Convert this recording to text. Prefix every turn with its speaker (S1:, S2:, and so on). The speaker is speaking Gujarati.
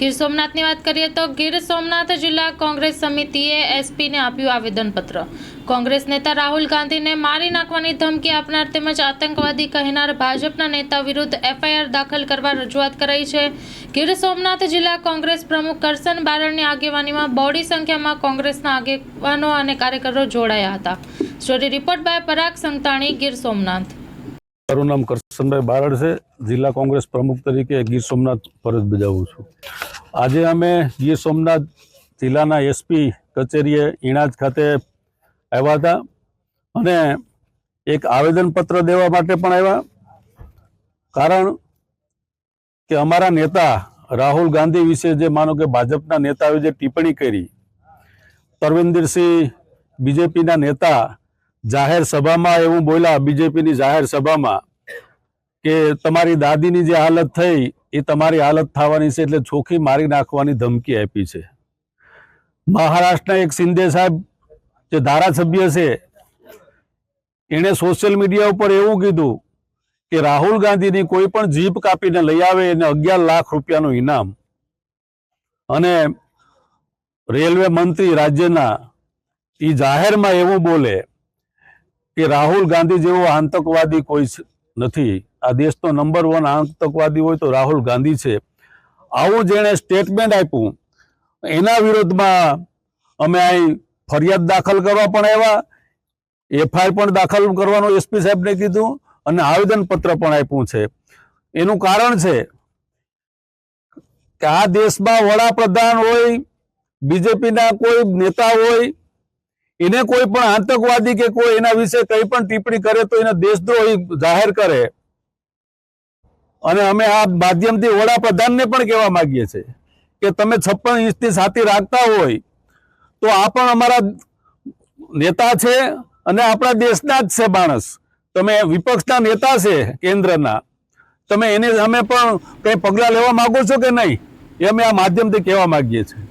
S1: ગીર સોમનાથની વાત કરીએ તો ગીર સોમનાથ જિલ્લા કોંગ્રેસ સમિતિએ એસપીને આપ્યું આવેદનપત્ર. કોંગ્રેસ નેતા રાહુલ ગાંધીને મારી નાખવાની ધમકી આપનાર તેમજ આતંકવાદી કહેનાર ભાજપના નેતા વિરુદ્ધ એફઆઈઆર દાખલ કરવા રજૂઆત કરાઈ છે. ગીર સોમનાથ જિલ્લા કોંગ્રેસ પ્રમુખ કરસન બારણની આગેવાનીમાં બહોળી સંખ્યામાં કોંગ્રેસના આગેવાનો અને કાર્યકરો જોડાયા હતા. Story report by Parag Santani, Gir Somnath.
S2: મારું નામ કરશનભાઈ બારડ છે. જિલ્લા કોંગ્રેસ પ્રમુખ તરીકે ગીર સોમનાથ ફરજ બજાવું છું. આજે અમે ગીર સોમનાથ જિલ્લાના એસપી કચેરીએ ઇણાજ ખાતે આવ્યા હતા અને એક આવેદનપત્ર દેવા માટે પણ આવ્યા. કારણ કે અમારા નેતા રાહુલ ગાંધી વિશે જે માનો કે ભાજપના નેતાઓએ જે ટિપ્પણી કરી, તરવિંદરસિંહ બીજેપીના નેતા જાહેર સભામાં એવું બોલ્યા, બીજેપીની જાહેર સભામાં કે તમારી દાદીની જે હાલત થઈ, એ તમારી હાલત થવાની છે એટલે ચોખ્ખી મારી નાખવાની ધમકી આપી છે. મહારાષ્ટ્રના એક શિંદે સાહેબ, જે ધારાસભ્ય છે, એણે સોશિયલ મીડિયા ઉપર એવું કીધું કે રાહુલ ગાંધીની કોઈ પણ જીપ કાપીને લઈ આવે એને અગિયાર લાખ રૂપિયાનું ઇનામ. અને રેલવે મંત્રી રાજ્યના એ જાહેરમાં એવું બોલે કે રાહુલ ગાંધી જેવો આતંકવાદી કોઈ નથી. આ દેશનો નંબર વન આતંકવાદી હોય તો રાહુલ ગાંધી છે. આવું જેણે સ્ટેટમેન્ટ આપ્યું. એના વિરોધમાં અમે અહીં ફરિયાદ દાખલ કરવા પણ આવ્યા. એફઆઈઆર પણ દાખલ કરવાનું એસપી સાહેબને કીધું અને આવેદનપત્ર પણ આપ્યું છે. એનું કારણ છે કે આ દેશમાં વડાપ્રધાન હોય, બીજેપીના કોઈ નેતા હોય, એને કોઈ પણ આતંકવાદી કે કોઈ એના વિશે કંઈ પણ ટિપ્પણી કરે તો એને દેશદ્રોહી જાહેર કરે. અને અમે આ માધ્યમથી વડાપ્રધાનને પણ કહેવા માગીએ છીએ કે તમે છપ્પન ઇંચની સાથી રાખતા હોય તો આ પણ અમારા નેતા છે અને આપણા દેશના જ છે માણસ. તમે વિપક્ષના નેતા છે કેન્દ્રના. તમે એને અમે પણ કંઈ પગલાં લેવા માંગો છો કે નહીં? એ અમે આ માધ્યમથી કહેવા માંગીએ છીએ.